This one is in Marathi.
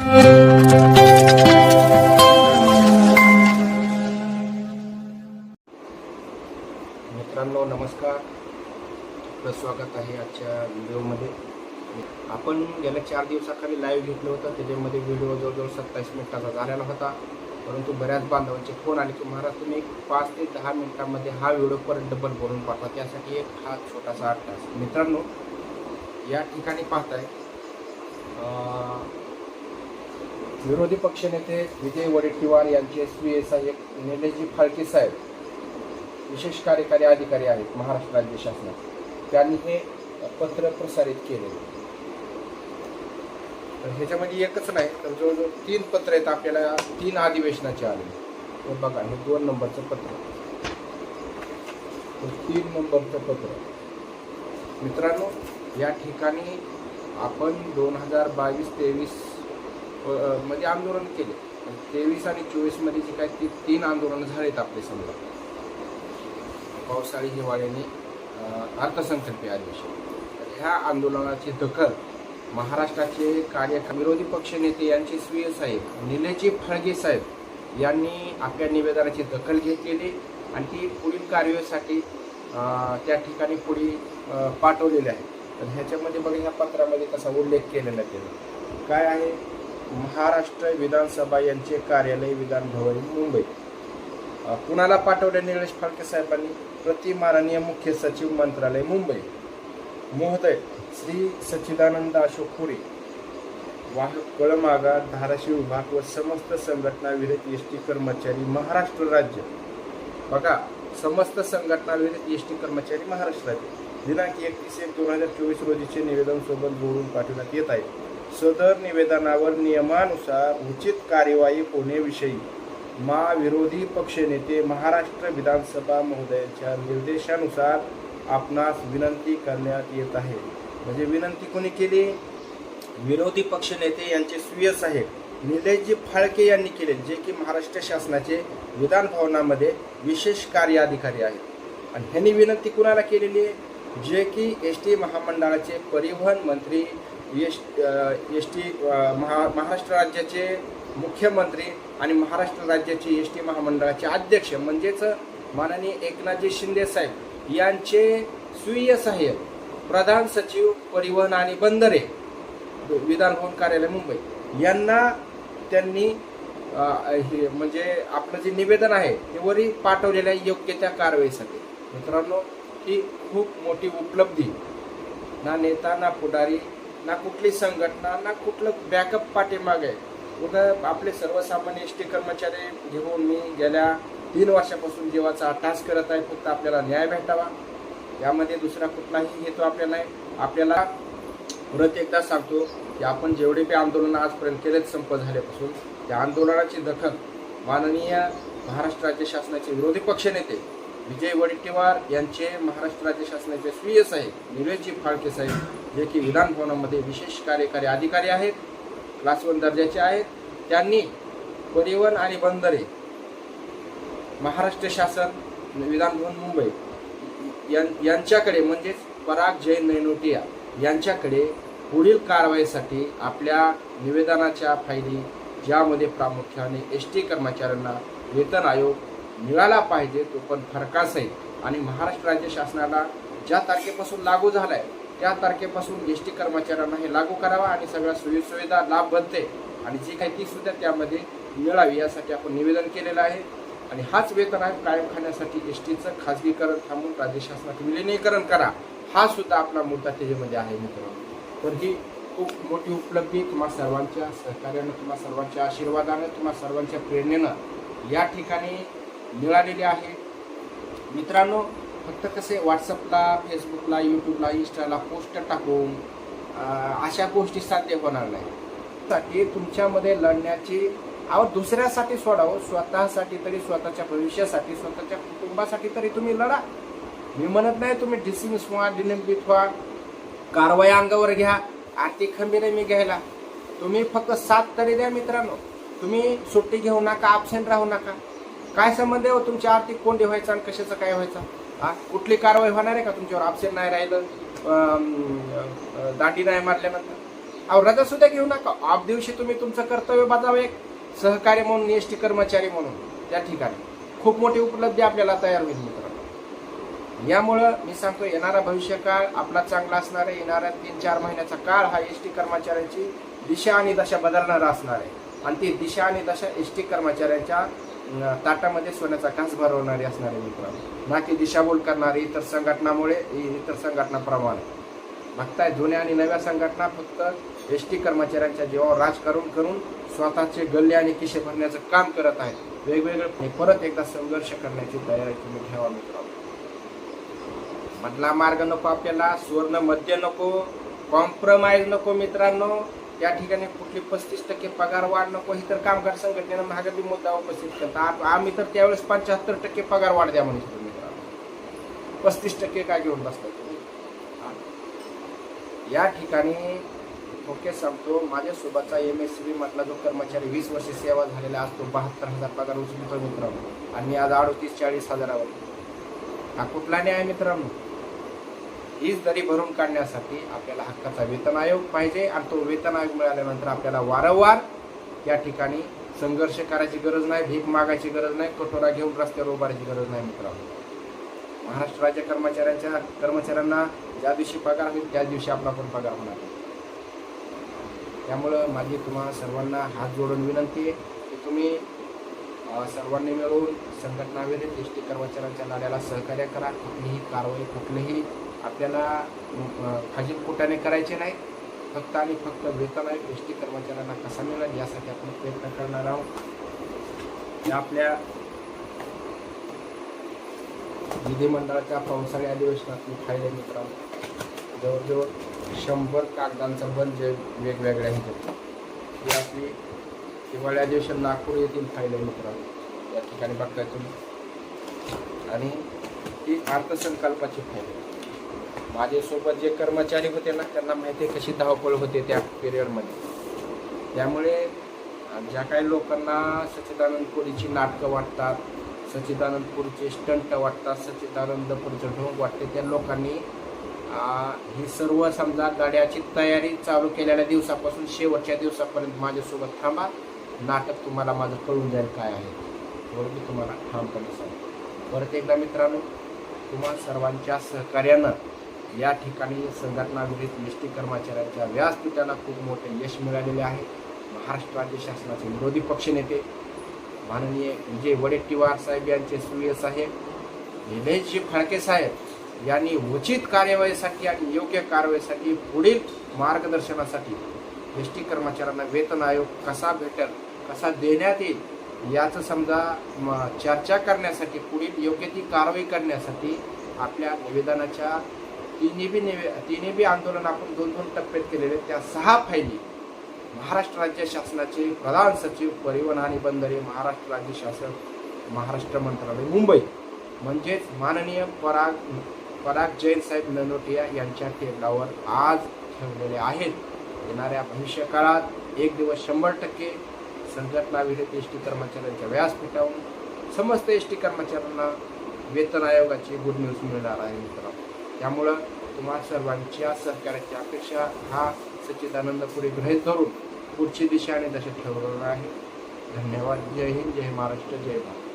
मित्रांनो नमस्कार. आपलं स्वागत आहे आजच्या व्हिडिओमध्ये. आपण गेल्या चार दिवसाखाली लाईव्ह घेतलं होतं. त्याच्यामध्ये व्हिडिओ जवळजवळ सत्तावीस मिनिटाचा झालेला होता. परंतु बऱ्याच बांधवांचे फोन आले की महाराज तुम्ही एक पाच ते दहा मिनिटांमध्ये हा व्हिडिओ परत डबल बोलून पाठवा. त्यासाठी एक हा छोटासा आठ मित्रांनो या ठिकाणी पाहताय विरोधी पक्षनेते विजय वडेट्टीवार यांचे एस पी एस आय नेलेजी फाळके साहेब विशेष कार्यकारी अधिकारी आहेत महाराष्ट्र राज्य शासनात. त्यांनी हे पत्र प्रसारित केले. तर ह्याच्यामध्ये एकच नाही तर जवळजवळ तीन पत्र आहेत आपल्याला तीन अधिवेशनाचे आले. तर बघा हे दोन नंबरचं पत्र. तीन नंबरचं पत्र. मित्रांनो या ठिकाणी आपण दोन हजार बावीस तेवीस मध्ये आंदोलन केले. तेवीस आणि चोवीसमध्ये जे काय ती तीन आंदोलनं झालेत आपले समजा. पावसाळी हिवाळ्याने अर्थसंकल्पीय अधिवेशन. ह्या आंदोलनाची दखल महाराष्ट्राचे कार्य विरोधी पक्षनेते यांचे स्वीय साहेब निलेजी फळगे साहेब यांनी आपल्या निवेदनाची दखल घेतलेली आणि ती पुढील कार्यवाहीसाठी त्या ठिकाणी पुढे पाठवलेली आहे. तर ह्याच्यामध्ये बघा ह्या पत्रामध्ये कसा उल्लेख केलेला त्याला काय आहे? महाराष्ट्र विधानसभा यांचे कार्यालय विधान भवन मुंबई कुणाला पाठवले निलेश फाळके साहेबांनी. प्रति माननीय मुख्य सचिव मंत्रालय मुंबई. महोदय श्री सच्चिदानंद अशोक पुरी. वाहक कळमागा धाराशिव विभाग व समस्त संघटना विरहित एस टी कर्मचारी महाराष्ट्र राज्य. बघा समस्त संघटना विरहित एस टी कर्मचारी महाराष्ट्र राज्य. दिनांक एकतीस एक दोन हजार चोवीस रोजीचे निवेदन सोबत जोडून पाठवण्यात येत आहे. सदर निवेदनावर नियमानुसार उचित कार्यवाही होण्याविषयी महाविरोधी पक्षनेते महाराष्ट्र विधानसभा महोदयांच्या निर्देशानुसार आपणास विनंती करण्यात येत आहे. म्हणजे विनंती कोणी केली? विरोधी पक्षनेते यांचे स्वीय साहेब निलेशजी फाळके यांनी केले जे की महाराष्ट्र शासनाचे विधान भवनामध्ये विशेष कार्य अधिकारी आहेत. आणि ह्यांनी विनंती कुणाला केलेली आहे? जे की एस टी महामंडळाचे परिवहन मंत्री एस एस टी महा महाराष्ट्र राज्याचे मुख्यमंत्री आणि महाराष्ट्र राज्याचे एस टी महामंडळाचे अध्यक्ष म्हणजेच माननीय एकनाथजी शिंदे साहेब यांचे स्वीय सहाय्यक प्रधान सचिव परिवहन आणि बंदरे विधान भवन कार्यालय मुंबई यांना त्यांनी हे म्हणजे आपलं जे निवेदन आहे ते वरी पाठवलेल्या योग्य त्या कारवाईसाठी. मित्रांनो ही खूप मोठी उपलब्धी. ना नेता ना पुढारी ना कुठली संघटना ना कुठलं बॅकअप पाठीमाग. आहे उद्या आपले सर्वसामान्य एस टी कर्मचारी घेऊन मी गेल्या तीन वर्षापासून जीवाचा अटास करत आहे फक्त आपल्याला न्याय भेटावा. यामध्ये दुसरा कुठलाही हेतू आपल्याला नाही. आपल्याला परत एकदा सांगतो की आपण जेवढे बी आंदोलन आजपर्यंत केलेच संप झाल्यापासून त्या आंदोलनाची दखल माननीय महाराष्ट्र राज्य शासनाचे विरोधी पक्षनेते विजय वडेट्टीवार यांचे महाराष्ट्र राज्य शासनाचे स्वीय साहेब निलेशजी फाळके साहेब जे की विधान भवनामध्ये विशेष कार्यकारी अधिकारी आहेत क्लास वन दर्जाचे आहेत. त्यांनी परिवहन आणि बंदरे महाराष्ट्र शासन विधानभवन मुंबई यां- यांच्याकडे म्हणजेच पराग जैन नैनोटिया यांच्याकडे पुढील कारवाईसाठी आपल्या निवेदनाच्या फायली ज्यामध्ये प्रामुख्याने एस टी कर्मचाऱ्यांना वेतन आयोग मिळाला पाहिजे तो पण फरकासहित आणि महाराष्ट्र राज्य शासनाला ज्या तारखेपासून लागू झाला आहे त्या तारखेपासून एस टी कर्मचाऱ्यांना हे लागू करावा आणि सगळ्या सोयीसुविधा लाभ बनते आणि जी काही ती सुद्धा त्यामध्ये मिळावी यासाठी आपण निवेदन केलेलं आहे. आणि हाच वेतन आयोग कायम खाण्यासाठी एस टीचं खाजगीकरण थांबून राज्य शासनात विलिनीकरण करा. हा सुद्धा आपला मुद्दा त्याच्यामध्ये आहे मित्रांनो. तर ही खूप मोठी उपलब्धी तुम्हा सर्वांच्या सहकार्यानं तुम्हा सर्वांच्या आशीर्वादानं तुम्हा सर्वांच्या प्रेरणेनं या ठिकाणी मिळालेली आहे. मित्रांनो फक्त कसे व्हॉट्सअपला फेसबुकला यूट्यूबला इंस्टाला पोस्ट टाकून अशा गोष्टी साध्य होणार नाही. साठी तुमच्यामध्ये लढण्याची अहो दुसऱ्यासाठी सोडावं स्वतःसाठी तरी स्वतःच्या भविष्यासाठी स्वतःच्या कुटुंबासाठी तरी तुम्ही लढा. मी म्हणत नाही तुम्ही डिसमिस व्हा डिनिंबित व्हा कारवाई अंगावर घ्या आर्थिक खंबीर मी घ्यायला. तुम्ही फक्त साथ तरी द्या मित्रांनो. तुम्ही सुट्टी घेऊ नका ॲबसेंट राहू नका. काय संबंध आहे हो तुमची आर्थिक कोंडी व्हायचा आणि कशाचं काय व्हायचं? हा? कुठली कारवाई होणार आहे का तुमच्यावर? ऑप्शन नाही राहिलं दांडी नाही मारल्यानंतर? अहो रजा सुद्धा घेऊ नका. ऑफ दिवशी तुम्ही तुमचं कर्तव्य बजावं एक सहकारी म्हणून एस टी कर्मचारी म्हणून. त्या ठिकाणी. खूप मोठी उपलब्धी आपल्याला तयार होईल मित्रांनो. यामुळं मी सांगतो येणारा भविष्य काळ आपला चांगला असणार आहे. येणाऱ्या तीन चार महिन्याचा काळ हा एस टी कर्मचाऱ्यांची दिशा आणि दशा बदलणारा असणार आहे. आणि ती दिशा आणि दशा एस टी कर्मचाऱ्यांच्या ताटामध्ये सोन्याचा घास भरवणारी असणारे मित्र. मित्रांनो ना की दिशाभूल करणारी इतर संघटनामुळे इतर संघटनाप्रमाणे बघताय जुन्या आणि नव्या संघटना फक्त एस टी कर्मचाऱ्यांच्या जीवावर राजकारण करून स्वतःचे गल्ले आणि किशे भरण्याचं काम करत आहेत. वेगवेगळे परत एकदा संघर्ष करण्याची तयारी तुम्ही ठेवा मित्रांनो मधला मार्ग नको आपल्याला सुवर्ण मध्य नको कॉम्प्रोमाइज नको मित्रांनो. या ठिकाणी कुठली पस्तीस टक्के पगार वाढ नको ही तर कामगार संघटनेनं महागाती मुद्दा उपस्थित करता आम्ही तर त्यावेळेस पंच्याहत्तर टक्के पगार वाढ द्या म्हणतो मित्रांनो. पस्तीस टक्के काय घेऊन बसतात तुम्ही? या ठिकाणी ओके सांगतो माझ्यासोबतचा एम एस सी बी मधला जो कर्मचारी वीस वर्ष सेवा झालेला असतो बहात्तर हजार पगार उचलतो मित्रांनो. आणि आज अडतीस चाळीस हजारावर. हा कुठला न्याय मित्रांनो? हीच दरी भरून काढण्यासाठी आपल्याला हक्काचा वेतन आयोग पाहिजे आणि तो वेतन आयोग मिळाल्यानंतर आपल्याला वारंवार त्या ठिकाणी संघर्ष करायची गरज नाही भीक मागायची गरज नाही कटोरा घेऊन रस्त्यावर उभारायची गरज नाही मित्रांनो. महाराष्ट्र राज्य कर्मचाऱ्यांच्या कर्मचाऱ्यांना ज्या दिवशी पगार होईल त्याच दिवशी आपला पण पगार होणार त्यामुळं माझी तुम्हा सर्वांना हात जोडून विनंती आहे की तुम्ही सर्वांनी मिळून संघटनाविरुद्ध एस टी कर्मचाऱ्यांच्या लढ्याला सहकार्य करा. कुठलीही कारवाई कुठलीही आपल्याला अ, फाजीलपोटाने करायचे नाही. फक्त आणि फक्त वेतन आहे एस टी कर्मचाऱ्यांना कसा मिळेल यासाठी आपण प्रयत्न करणार आहोत. आपल्या विधिमंडळाच्या पावसाळी अधिवेशनातली फाईल आहे मित्रांनो जवळजवळ शंभर कागदांचा बंद जे वेगवेगळ्या ह्याच्यात. ही आपली हिवाळी अधिवेशन नागपूर येथील फाईल आहे मित्रांनो या ठिकाणी बघताय तुम्ही. आणि ही अर्थसंकल्पाची फाईल आहे. माझ्यासोबत जे कर्मचारी होते ना त्यांना माहिती आहे कशी धावपळ होते त्या पिरियडमध्ये त्यामुळे ज्या काही लोकांना सच्चिदानंदपुरीची नाटकं वाटतात सच्चिदानंदपूरचे स्टंट वाटतात सच्चिदानंदपूरचं ढोंग वाटते त्या लोकांनी ही सर्व समजा गाड्याची तयारी चालू केलेल्या दिवसापासून शेवटच्या दिवसापर्यंत माझ्यासोबत थांबा. नाटक तुम्हाला माझं कळून जाईल काय आहे. बरोबर तुम्हाला ठामपणे सांगतो परत एकदा मित्रांनो तुम्हा सर्वांच्या सहकार्यानं या ठिकाणी संघटना एस टी कर्मचाऱ्यांच्या व्यासपीठाला खूप मोठे यश मिळालेले आहे. महाराष्ट्र राज्य शासनाचे विरोधी पक्षनेते माननीय विजय वडेट्टीवार साहेब यांचे सूर्य साहेब निलेशजी फडके साहेब यांनी उचित कार्यवाहीसाठी आणि योग्य कारवाईसाठी पुढील मार्गदर्शनासाठी एस टी कर्मचाऱ्यांना वेतन आयोग कसा भेटेल कसा देण्यात येईल याचं समजा म, चर्चा करण्यासाठी पुढील योग्य ती कारवाई करण्यासाठी आपल्या निवेदनाच्या तिन्ही बी निवे तिन्ही बी आंदोलन आपण दोन दोन टप्प्यात केलेले त्या सहा फायली महाराष्ट्र राज्य शासनाचे प्रधान सचिव परिवहन आणि बंदरे महाराष्ट्र राज्य शासन महाराष्ट्र मंत्रालय मुंबई. म्हणजेच माननीय पराग पराग जैन साहेब ननोटिया यांच्या टेबलावर आज ठेवलेले आहेत. येणाऱ्या भविष्यकाळात एक दिवस शंभर टक्के संघटना विरुद्ध एस टी कर्मचाऱ्यांच्या व्यासपीठावरून समस्त एस टी कर्मचाऱ्यांना वेतन आयोगाची गुड न्यूज मिळणार आहे मित्रांनो. त्यामुळं तुम्हा सर्वांच्या सहकार्याची अपेक्षा हा सच्चिदानंद पुढे गृहीत धरून पुढची दिशा आणि दशा ठरवलेला आहे. धन्यवाद. जय हिंद. जय महाराष्ट्र. जय भारत.